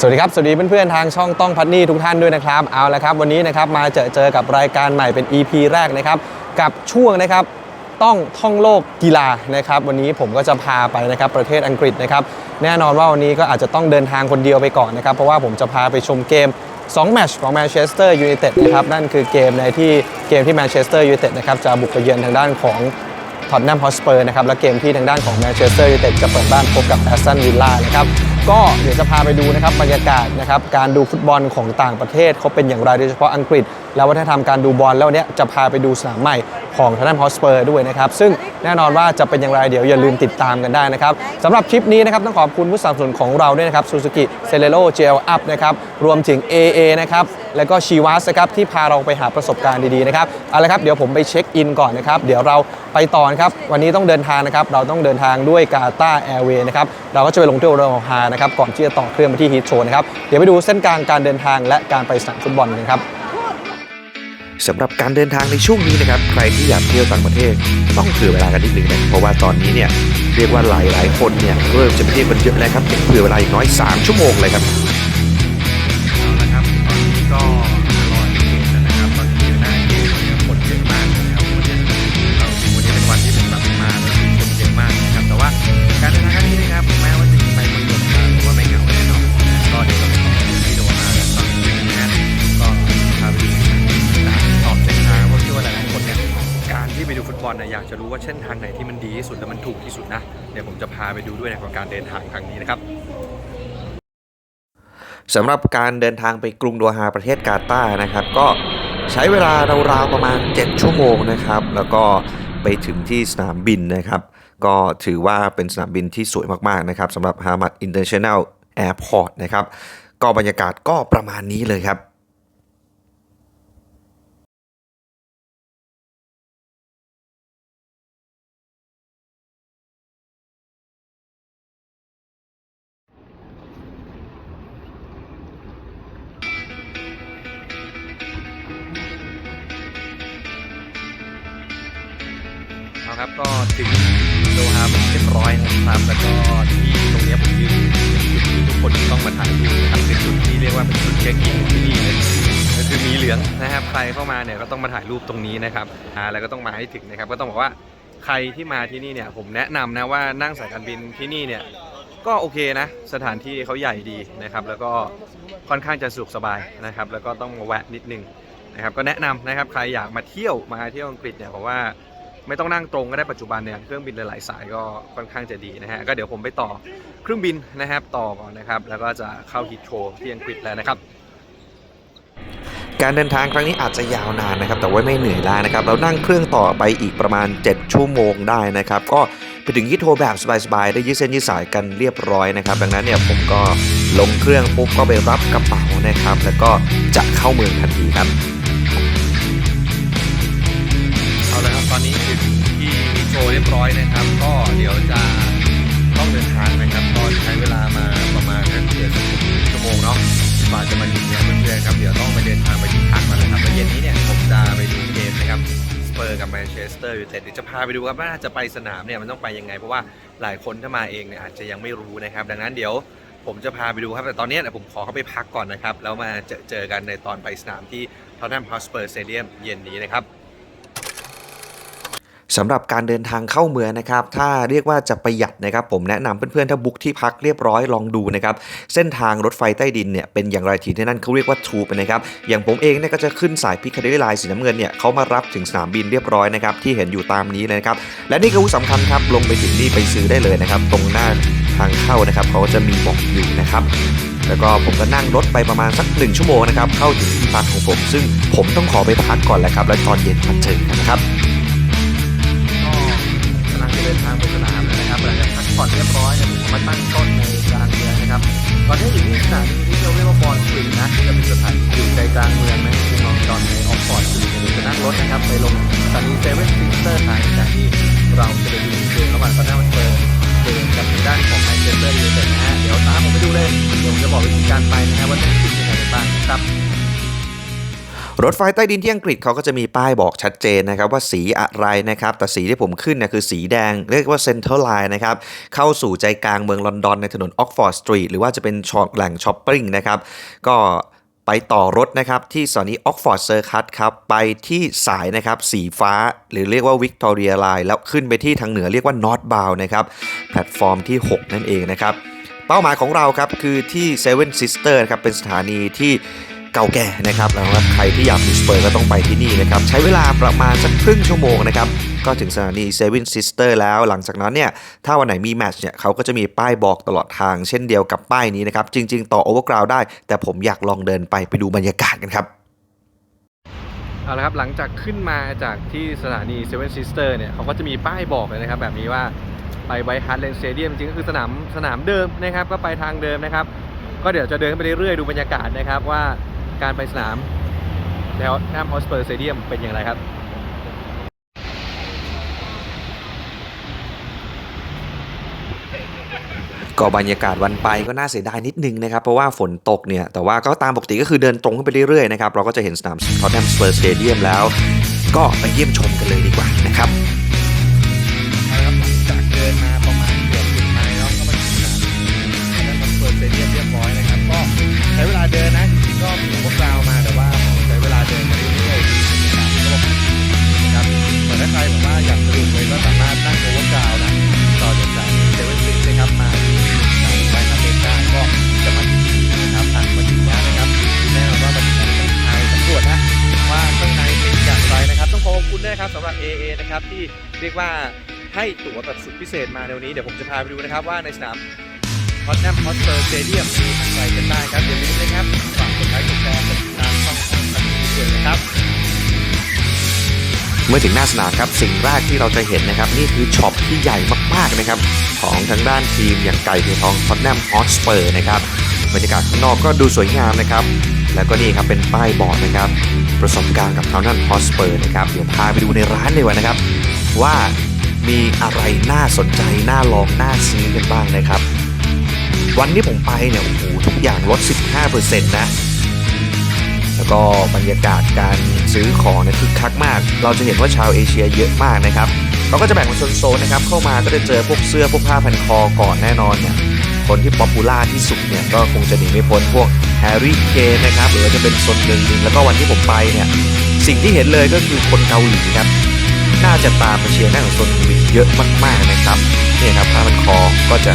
สวัสดีครับ สวัสดีเพื่อนๆทางช่องต้องพัดนี่ทุกท่านด้วยนะครับ เอาละครับวันนี้นะครับมาเจอเจอกับรายการใหม่เป็น EP แรกนะครับ กับช่วงนะครับต้องท่องโลกกีฬานะครับ วันนี้ผมก็จะพาไปนะครับประเทศอังกฤษนะครับ แน่นอนว่าวันนี้ก็อาจจะต้องเดินทางคนเดียวไปก่อนนะครับ เพราะว่าผมจะพาไปชมเกม2แมตช์ของแมนเชสเตอร์ยูไนเต็ดนะครับ นั่นคือเกมในที่เกมที่แมนเชสเตอร์ยูไนเต็ดนะครับจะบุกไปเยือนทางด้านของ ท็อตแนมฮอสเปอร์นะครับและเกมที่ทางด้านของแมนเชสเตอร์ยูไนเต็ดจะเปิดบ้านพบกับแอสตันวิลล่านะครับ ก็เดี๋ยวจะพาไปดูนะครับบรรยากาศนะครับการดูฟุตบอลของต่างประเทศเขาเป็นอย่างไรโดยเฉพาะอังกฤษ แล้ววัฒนธรรมการดูบอลแล้ววันเนี้ยจะพาไปดูสนามใหม่ของท็อตแนฮอสเปอร์ด้วยนะครับ ซึ่งแน่นอนว่าจะเป็นอย่างไรเดี๋ยวอย่าลืมติดตามกันได้นะครับสำหรับคลิปนี้นะครับต้องขอบคุณผู้สนับสนุนของเราด้วยนะครับซูซูกิเซเลโ Gel Up นะครับรวมถึง AA นะครับแล้วก็ชีวัสนะครับที่พาเราไปหาประสบการณ์ดีๆนะครับเอาละครับเดี๋ยวผมไปเช็คอินก่อนนะครับเดี๋ยวเราไปต่อนครับวันนี้ต้องเดินทางนะครับเราต้องเดินทางด้วยกาตาแอร์เวย์นะครับเราก็จะไปลงที่โอโรฮานะครับก่อนที่จะต่อเครื่องไปที่ฮีทโชนะครับเดี๋ยวไปดูเส้นกลางการเดินทางและการไปสนามฟุตบอลกันครับสำหรับการเดินทางในช่วงนี้นะครับใครที่อยากเที่ยวต่างประเทศต้องเผื่อเวลากันนิดนึงนะเพราะว่าตอนนี้เนี่ยเรียกว่าหลายหลายคนเนี่ยเริ่มจะไปเที่ยวกันเยอะแล้วครับเผื่อเวลาอีกน้อย 3 ชั่วโมงเลยครับ เส้นทางไหนที่มันดีที่สุดและมันถูกที่สุดนะเดี๋ยวผมจะพาไปดูด้วยในการเดินทางครั้งนี้นะครับสำหรับการเดินทางไปกรุงโดฮาประเทศกาตาร์นะครับ ก็ใช้เวลาราวๆประมาณ 7 ชั่วโมงนะครับ แล้วก็ไปถึงที่สนามบินนะครับ ก็ถือว่าเป็นสนามบินที่สวยมากๆนะครับสำหรับฮามัดอินเตอร์เนชั่นแนลแอร์พอร์ตนะครับ ก็บรรยากาศก็ประมาณนี้เลยครับ ครับ ก็ถึงโดฮาเป็นเรียบร้อยนะครับ แล้วก็ที่ตรงนี้ผมยืนเป็นจุดที่ทุกคนต้องมาถ่ายรูปนะครับเป็นจุดที่เรียกว่าเป็นจุดเช็คอินที่นี่เลยก็คือมีเหลืองนะครับ ใครเข้ามาเนี่ยก็ต้องมาถ่ายรูปตรงนี้นะครับอ่าแล้วก็ต้องมาให้ถึงนะครับ ก็ต้องบอกว่าใครที่มาที่นี่เนี่ยผมแนะนำนะว่านั่งสายการบินที่นี่เนี่ยก็โอเคนะ สถานที่เขาใหญ่ดีนะครับ แล้วก็ค่อนข้างจะสะดวกสบายนะครับ แล้วก็ต้องมาแวะนิดนึงนะครับ ก็แนะนำนะครับใครอยากมาเที่ยวมาเที่ยวอังกฤษเนี่ยผมว่า ไม่ต้องนั่งตรงก็ได้ปัจจุบันเนี่ยเครื่องบินหลายๆสายก็ค่อนข้างจะดีนะฮะก็เดี๋ยวผมไปต่อเครื่องบินนะครับต่อก่อนนะครับแล้วก็จะเข้าฮิตโชว์ที่อังกฤษแล้วนะครับการเดินทางครั้งนี้อาจจะยาวนานนะครับ แต่ว่าไม่เหนื่อยล้านะครับ เรานั่งเครื่องต่อไปอีกประมาณ 7 ชั่วโมงได้นะครับ ก็ไปถึงฮิตโทแบบสบายๆ ได้ยืดเส้นยืดสายกันเรียบร้อยนะครับ ดังนั้นเนี่ยผมก็ลงเครื่องปุ๊บก็ไปรับกระเป๋านะครับ แล้วก็จะเข้าเมืองทันทีครับ ยบร้อยนะครับ ก็เดี๋ยวจะต้องเดินทางนะครับก็ใช้เวลามาประมาณเกือบชั่วโมงเนาะกว่าจะมาถึงเนี่ยเพื่อนๆครับเดี๋ยวต้องไปเดินทางไปที่พักแล้วนะครับแล้วเย็นนี้เนี่ยผมจะไปดูเกมนะครับสเปอร์กับแมนเชสเตอร์ยูไนเต็ดเดี๋ยวจะพาไปดูครับว่าจะไปสนามเนี่ยมันต้องไปยังไง เพราะว่าหลายคนถ้ามาเองเนี่ยอาจจะยังไม่รู้นะครับ ดังนั้นเดี๋ยวผมจะพาไปดูครับแต่ตอนนี้เนี่ยผมขอเข้าไปพักก่อนนะครับแล้วมาเจอเจอกันในตอนไปสนามที่ทอตแนมฮอสเปอร์สเตเดียมเย็นนี้นะครับ สำหรับการเดินทางเข้าเมืองนะครับ ถ้าเรียกว่าจะประหยัดนะครับ ผมแนะนำเพื่อนๆ ถ้าบุ๊กที่พักเรียบร้อยลองดูนะครับ เส้นทางรถไฟใต้ดินเนี่ยเป็นอย่างไรทีที่นั่นเขาเรียกว่าทูปนะครับ อย่างผมเองเนี่ยก็จะขึ้นสายพิคเดลไลน์สีน้ำเงินเนี่ยเขามารับถึงสนามบินเรียบร้อยนะครับ ที่เห็นอยู่ตามนี้เลยนะครับ และนี่ก็สำคัญครับลงไปถึงนี่ไปซื้อได้เลยนะครับ ตรงหน้าทางเข้านะครับเขาจะมีบอกอยู่นะครับแล้วก็ผมก็นั่งรถไปประมาณสักหนึ่งชั่วโมงนะครับเข้าถึงที่พักของผม ซึ่งผมต้องขอไปพักก่อนแหละครับ แล้วตอนเย็นมาเจอกันนะครับ นทางไปสนามแล้วนะครับหลังจากพักผ่อนเรียบร้อยเนี่ยผมมาตั้งต้นในกลางเมืองนะครับ ตอนนี้อยู่ที่สถานที่เราเรียกว่าบอลสตรีนะที่จะเป็นสถานที่อยู่ใจกลางเมืองนะกรุงลอนดอนในออกฟอร์ดสตรีทเดี๋ยจะนั่งรถนะครับไปลงสถานีเซเว่นซิสเตอร์ทางจากที่เราจะไปดูเกมระหว่างตอนนั้นมันเปิดเกมกับทางด้านของแมนเชสเตอร์ยูไนเต็ดนะฮะเดี๋ยวตามผมไปดูเลยเดี๋ยวผมจะบอกวิธีการไปนะฮะว่าต้องคิดยังไงบ้างนะครับ รถไฟใต้ดินที่อังกฤษเขาก็จะมีป้ายบอกชัดเจนนะครับว่าสีอะไรนะครับ แต่สีที่ผมขึ้นเนี่ยคือสีแดง เรียกว่า Central Line นะครับ เข้าสู่ใจกลางเมืองลอนดอนในถนนออกฟอร์ดสตรีทหรือว่าจะเป็นช็อปแหล่งช้อปปิ้งนะครับ ก็ไปต่อรถนะครับ ที่สถานีออกฟอร์ดเซอร์คัตครับ ไปที่สายนะครับ สีฟ้า หรือเรียกว่าวิกตอเรียไลน์แล้วขึ้นไปที่ทางเหนือเรียกว่านอตบาวนะครับแพลตฟอร์มที่ 6 นั่นเองนะครับเป้าหมายของเราครับคือที่ Seven Sister นะครับเป็นสถานีที่ เก่าแก่นะครับแล้วใครที่อยากดูสเปอร์ก็ต้องไปที่นี่นะครับ ใช้เวลาประมาณสักครึ่งชั่วโมงนะครับ ก็ถึงสถานี Seven Sister แล้วหลังจากนั้นเนี่ย ถ้าวันไหนมีแมตช์เนี่ยเขาก็จะมีป้ายบอกตลอดทางเช่นเดียวกับป้ายนี้นะครับ จริง ๆ ต่อ Overground ได้ แต่ผมอยากลองเดินไปไปดูบรรยากาศกันครับเอาละครับหลังจากขึ้นมาจากที่สถานี Seven Sister เนี่ยเขาก็จะมีป้ายบอกเลยนะครับ แบบนี้ว่าไปไวท์ฮาร์ดเลนสเตเดียมจริงๆก็คือสนามสนามเดิมนะครับ ก็ไปทางเดิมนะครับ ก็เดี๋ยวจะเดินไปเรื่อยๆดูบรรยากาศนะครับว่า การไปสนามแล้วน้ำฮอสเปอร์เตเดียมเป็นอย่างไรครับก็บรรยากาศวันไปก็น่าเสียดายนิดนึงนะครับ เพราะว่าฝนตกเนี่ย แต่ว่าก็ตามปกติก็คือเดินตรงขึ้นไปเรื่อยๆนะครับ เราก็จะเห็นสนามทอตแนมสเปอร์สเตเดียมแล้ว ก็ไปเยี่ยมชมกันเลยดีกว่านะครับ เรียกว่าให้ตั๋วแบบสุดพิเศษมาในวันนี้ เดี๋ยวผมจะพาไปดูนะครับว่าในสนามฮอตแนมฮอสเปอร์สเตเดียมมีอะไรกันได้ครับอย่าลืมนะครับฝากกดไลค์กดแชร์กดติดตามช่องของทันทีด้วยนะครับ เมื่อถึงหน้าสนามครับสิ่งแรกที่เราจะเห็นนะครับ นี่คือช็อปที่ใหญ่มากๆนะครับ ของทางด้านทีมอย่างไก่เททองท็อตแนมฮอตสเปอร์นะครับบรรยากาศข้างนอกก็ดูสวยงามนะครับ แล้วก็นี่ครับเป็นป้ายบอกนะครับ ประสบการณ์กับทางด้านฮอตสเปอร์นะครับ เดี๋ยวพาไปดูในร้านเลยว่านะครับ ว่ามีอะไรน่าสนใจ น่าลอง น่าซื้อกันบ้างนะครับ วันที่ผมไปเนี่ยโอ้โหทุกอย่างลด 15%นะ แล้วก็บรรยากาศการซื้อของเนี่ยคึกคักมาก เราจะเห็นว่าชาวเอเชียเยอะมากนะครับเขาก็จะแบ่งเป็นโซนๆนะครับ เข้ามาก็จะเจอพวกเสื้อพวกผ้าพันคอก่อนแน่นอนเนี่ยคนที่ป๊อปปูล่าที่สุดเนี่ยก็คงจะหนีไม่พ้นพวกแฮร์รี่เคนนะครับหรือจะเป็นโซนหนึ่งแล้วก็วันที่ผมไปเนี่ยสิ่งที่เห็นเลยก็คือคนเกาหลีครับ น่าจะตามมาเชียร์หน้าของโซนวินเยอะมากๆนะครับเนี่ยครับผ้าพันคอก็จะ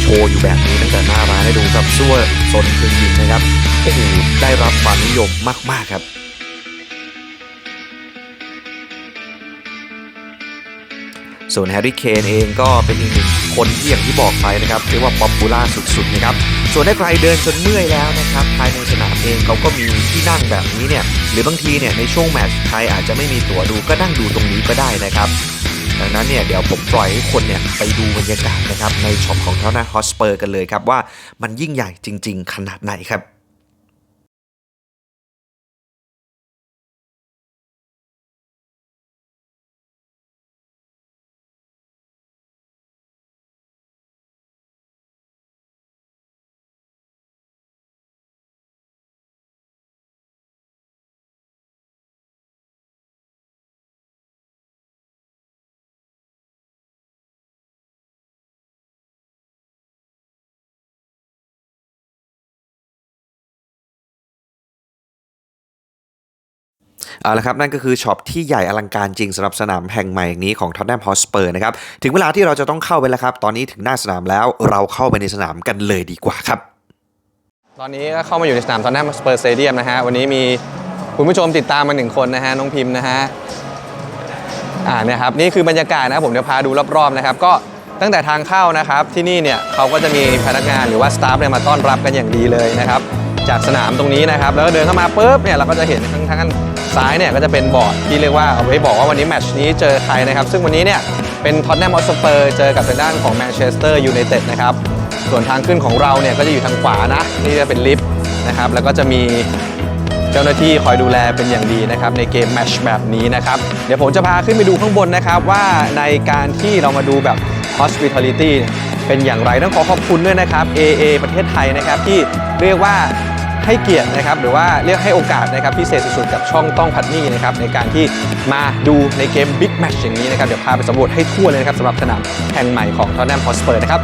โชว์อยู่แบบนี้ตั้งแต่หน้าร้านให้ดูครับซั่วโซนคืนวินนะครับโอ้โหได้รับความนิยมมากๆครับ ส่วนแฮร์รี่เคนเองก็เป็นอีกหนึ่งคนที่อย่างที่บอกไปนะครับเรียกว่าป๊อปปูล่าสุดๆนะครับส่วนถ้าใครเดินจนเมื่อยแล้วนะครับภายในสนามเองเขาก็มีที่นั่งแบบนี้เนี่ยหรือบางทีเนี่ยในช่วงแมตช์ใครอาจจะไม่มีตั๋วดูก็นั่งดูตรงนี้ก็ได้นะครับดังนั้นเนี่ยเดี๋ยวผมปล่อยให้คนเนี่ยไปดูบรรยากาศนะครับในช็อปของเท่านาฮอสเปอร์กันเลยครับว่ามันยิ่งใหญ่จริง ๆ ขนาดไหนครับ เอาละครับนั่นก็คือช็อปที่ใหญ่อลังการจริงสำหรับสนามแห่งใหม่นี้ของ Tottenham Hotspur นะครับถึงเวลาที่เราจะต้องเข้าไปแล้วครับ ตอนนี้ถึงหน้าสนามแล้วเราเข้าไปในสนามกันเลยดีกว่าครับ ตอนนี้ก็เข้ามาอยู่ในสนามตอนแนมฮอสเปอร์สเตเดียมนะฮะวันนี้มีคุณผู้ชมติดตามมาหนึ่งคนนะฮะน้องพิมพ์นะฮะอ่าเนี่ยครับนี่คือบรรยากาศนะผมเดี๋ยวพาดูรอบๆนะครับก็ตั้งแต่ทางเข้านะครับที่นี่เนี่ยเขาก็จะมีพนักงานหรือว่าสตาฟเนี่ยมาต้อนรับกันอย่างดีเลยนะครับ จากสนามตรงนี้นะครับ แล้วก็เดินเข้ามาปุ๊บเนี่ยเราก็จะเห็นทางทางซ้ายเนี่ยก็จะเป็นบอร์ดที่เรียกว่าเอาไว้บอกว่าวันนี้แมตช์นี้เจอใครนะครับ ซึ่งวันนี้เนี่ยเป็นท็อตแนมฮอสเปอร์เจอกับทางด้านของแมนเชสเตอร์ยูไนเต็ดนะครับ ส่วนทางขึ้นของเราเนี่ยก็จะอยู่ทางขวานะนี่จะเป็นลิฟต์นะครับ แล้วก็จะมีเจ้าหน้าที่คอยดูแลเป็นอย่างดีนะครับในเกมแมตช์แบบนี้นะครับ เดี๋ยวผมจะพาขึ้นไปดูข้างบนนะครับ ว่าในการที่เรามาดูแบบ hospitality เป็นอย่างไรต้องขอขอบคุณด้วยนะครับ AA ประเทศไทยนะครับที่เรียกว่า ให้เกียรตินะครับหรือว่าเรียกให้โอกาสนะครับพิเศษสุดๆกับช่องต้องพัดนี่นะครับในการที่มาดูในเกม Big Match อย่างนี้นะครับเดี๋ยวพาไปสำรวจให้ทั่วเลยนะครับสำหรับสนามแห่งใหม่ของทอนแนมฮอสเปอร์นะครับ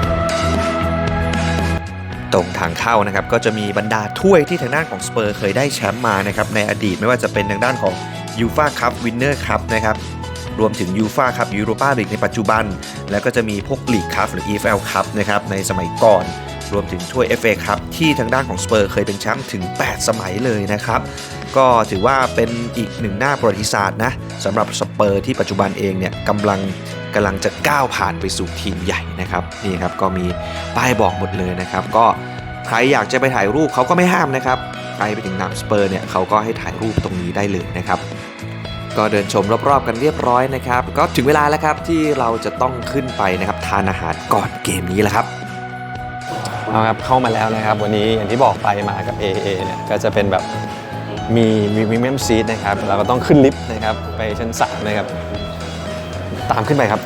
ตรงทางเข้านะครับก็จะมีบรรดาถ้วยที่ทางด้านของสเปอร์เคยได้แชมป์มานะครับในอดีตไม่ว่าจะเป็นทางด้านของยูฟาคัพวินเนอร์คัพนะครับรวมถึงยูฟาคัพยูโรปาลีกในปัจจุบัน แล้วก็จะมีพวกลีกคัพหรือ EFL คัพนะครับในสมัยก่อน รวมถึงถ้วย FA คัพที่ทางด้านของสเปอร์เคยเป็นแชมป์ถึง 8 สมัยเลยนะครับ ก็ถือว่าเป็นอีกหนึ่งหน้าประวัติศาสตร์นะสำหรับสเปอร์ที่ปัจจุบันเองเนี่ยกำลังกำลังจะก้าวผ่านไปสู่ทีมใหญ่นะครับนี่ครับก็มีป้ายบอกหมดเลยนะครับก็ใครอยากจะไปถ่ายรูปเขาก็ไม่ห้ามนะครับใครไปถึงนามสเปอร์เนี่ยเขาก็ให้ถ่ายรูปตรงนี้ได้เลยนะครับก็เดินชมรอบๆกันเรียบร้อยนะครับ ก็ถึงเวลาแล้วครับที่เราจะต้องขึ้นไปนะครับทานอาหารก่อนเกมนี้แหละครับ เอาครับเข้ามาแล้วนะครับ วันนี้อย่างที่บอกไปมากับ AA เนี่ยก็จะเป็นแบบมีมีพรีเมียมซีทนะครับเราก็ต้องขึ้นลิฟต์นะครับไปชั้น3นะครับตามขึ้นไปครับ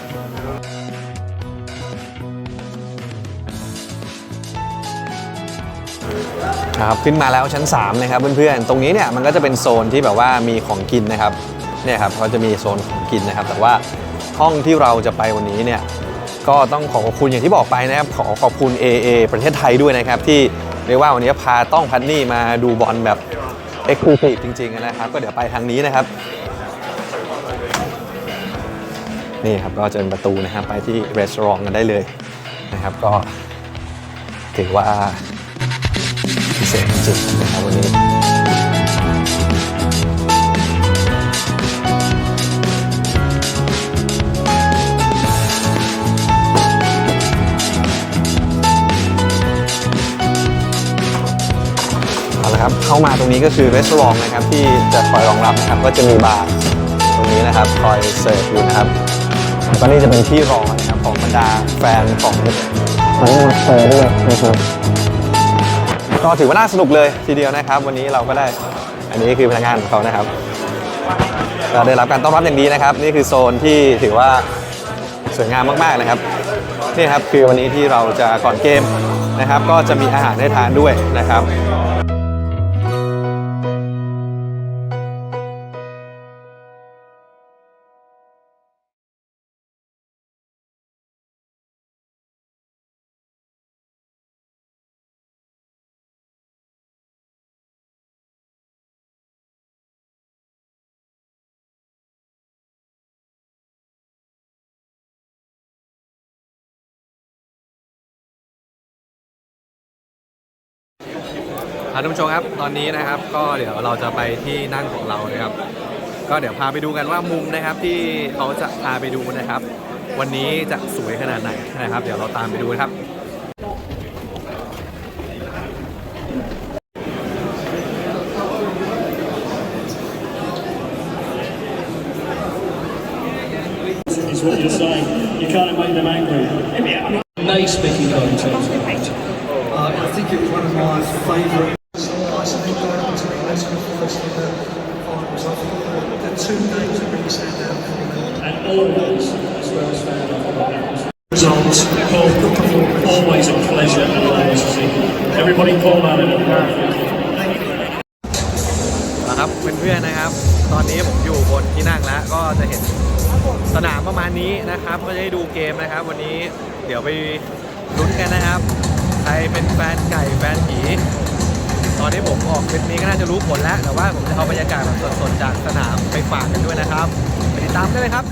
ครับขึ้นมาแล้วชั้น3นะครับเพื่อนๆตรงนี้เนี่ยมันก็จะเป็นโซนที่แบบว่ามีของกินนะครับเนี่ยครับเขาจะมีโซนของกินนะครับ แต่ว่าห้องที่เราจะไปวันนี้เนี่ย ก็ต้องขอขอบคุณอย่างที่บอกไปนะครับขอขอบคุณ AA ประเทศไทยด้วยนะครับ ที่เรียกว่าวันนี้พาต้องพันนี่มาดูบอลแบบเอ็กซ์คลูซีฟจริงๆนะครับ ก็เดี๋ยวไปทางนี้นะครับ นี่ครับก็จะเป็นประตูนะครับไปที่รีสอร์ทกันได้เลยนะครับ ก็ถือว่าพิเศษจริงๆนะครับวันนี้ เอาละครับ เข้ามาตรงนี้ก็คือรีสอร์ทนะครับที่จะคอยรองรับนะครับ ก็จะมีบาร์ตรงนี้นะครับคอยเสิร์ฟอยู่นะครับแล้วก็นี่จะเป็นที่รองนะครับของบรรดาแฟนของของมอสเตอร์ด้วยนะครับก็ถือว่าน่าสนุกเลยทีเดียวนะครับ วันนี้เราก็ได้อันนี้คือพนักงานของเขานะครับเราได้รับการต้อนรับอย่างดีนะครับ นี่คือโซนที่ถือว่าสวยงามมากๆนะครับนี่ครับคือวันนี้ที่เราจะก่อนเกมนะครับ ก็จะมีอาหารให้ทานด้วยนะครับ ท่านผู้ชมครับตอนนี้นะครับก็เดี๋ยวเราจะไปที่นั่งของเรานะครับ ก็เดี๋ยวพาไปดูกันว่ามุมนะครับที่เขาจะพาไปดูนะครับ วันนี้จะสวยขนาดไหนนะครับ เดี๋ยวเราตามไปดูนะครับ ตอนนี้ผมอยู่บนที่นั่งแล้ว ก็จะเห็นสนามประมาณนี้นะครับ ก็จะได้ดูเกมนะครับ วันนี้เดี๋ยวไปลุ้นกันนะครับ ใครเป็นแฟนไก่แฟนผี ตอนนี้ผมออกคลิปนี้ก็น่าจะรู้ผลแล้ว แต่ว่าผมจะเอาบรรยากาศแบบสดๆจากสนามไปฝากกันด้วยนะครับ ไปติดตามได้เลยครับ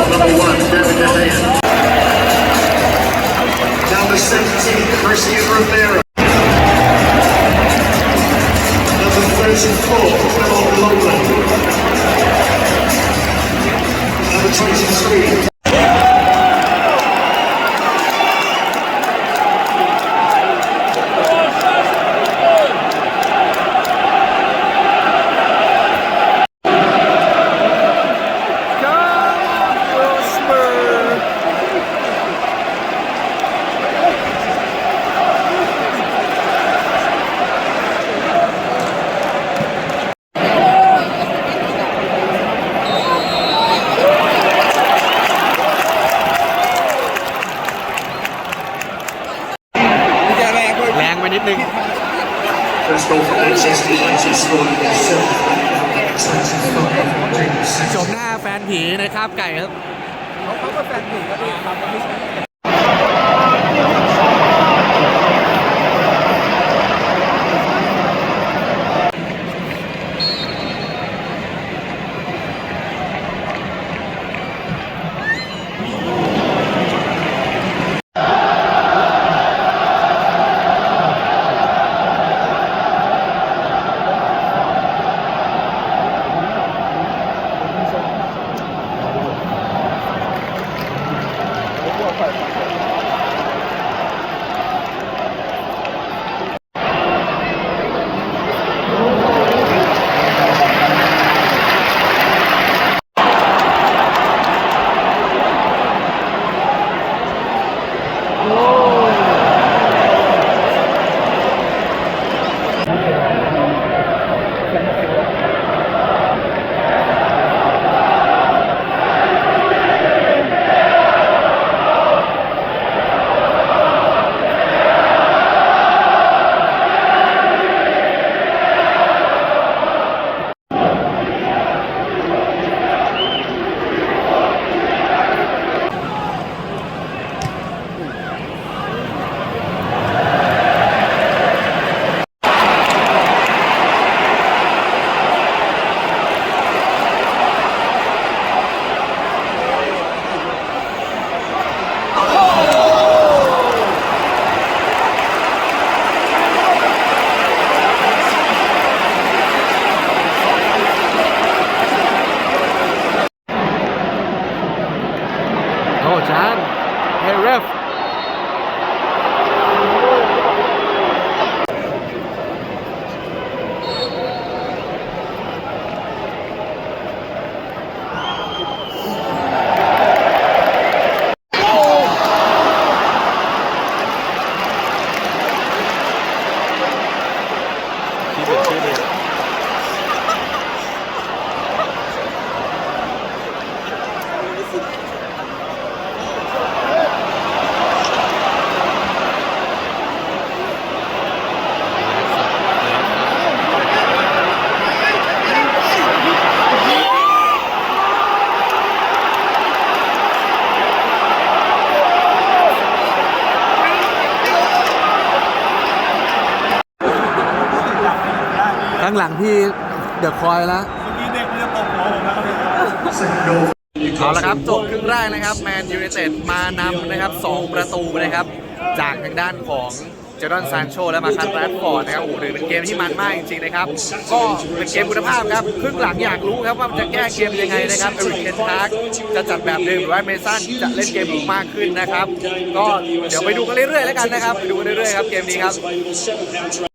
Number one, Devin Dehan. Number 17, Christian Romero. Number 34, Trevor Lowland. Number 23, จบหน้าแฟนผีนะครับไก่ครับเขาก็แฟนผีก็ดีครับ งหลังพี่เดอะคอยแล้วเอาละครับจบครึ่งแรกนะครับแมนยูไนเต็ดมานำนะครับ2ประตูนะครับ จากทางด้านของเจอร์ดอนซานโชและมาคันแรดฟอร์ดนะครับโอ้โหถือเป็นเกมที่มันมากจริงๆนะครับ ก็เป็นเกมคุณภาพครับครึ่งหลังอยากรู้ครับว่ามันจะแก้เกมยังไงนะครับเอริกเคนทาร์กจะจัดแบบเดิมหรือว่าเมสันจะเล่นเกมลุกมากขึ้นนะครับ ก็เดี๋ยวไปดูกันเรื่อยๆแล้วกันนะครับไปดูกันเรื่อยๆครับเกมนี้ครับ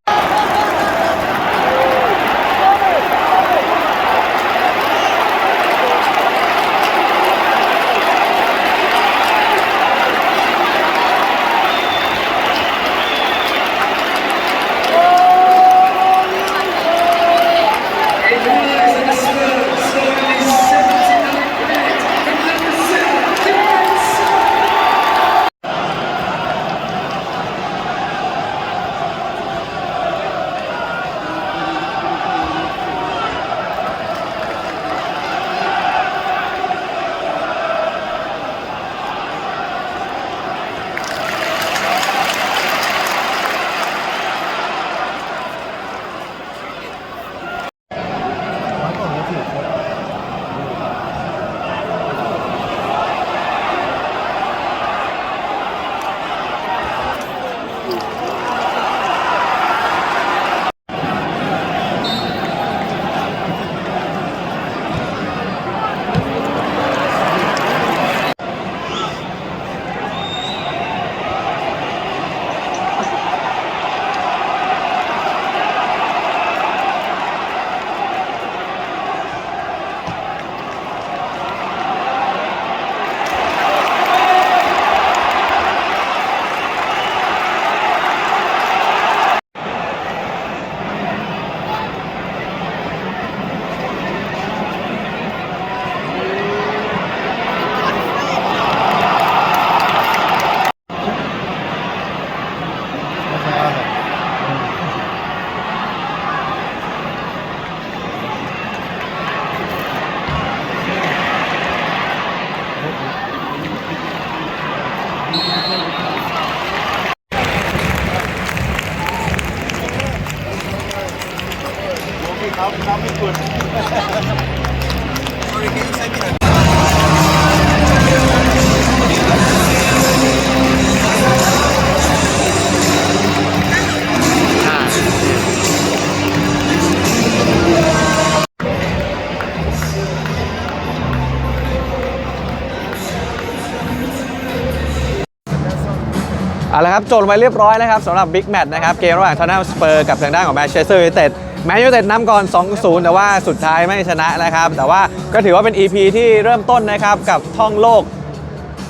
เอาละครับจทย์ไว้เรียบร้อยนะครับสำหรับบิ๊กแมตช์นะครับเกมระหว่างทอนนัมสเปอร์กับทางด้านของแมนเชสเตอร์ยูไนเต็ดแมนยูไนเต็ดนำก่อน 2-0 แต่ว่าสุดท้ายไม่ชนะนะครับ แต่ว่าก็ถือว่าเป็น EP ที่เริ่มต้นนะครับกับท่องโลก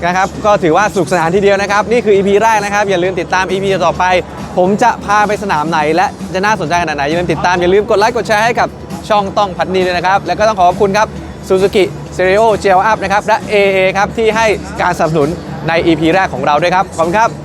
นะครับก็ถือว่าสนุกสนานทีเดียวนะครับ นี่คือ EP แรกนะครับ อย่าลืมติดตาม EP ต่อไป ผมจะพาไปสนามไหน และจะน่าสนใจขนาดไหนอย่าลืมติดตามอย่าลืมกดไลค์กดแชร์ให้กับช่องต้องพัดนีเลยนะครับ แล้วก็ต้องขอขอบคุณครับ Suzuki Stereo Gel Up นะครับและ AA ครับที่ให้การสนับสนุนใน EP แรกของเราด้วยครับขอบคุณครับ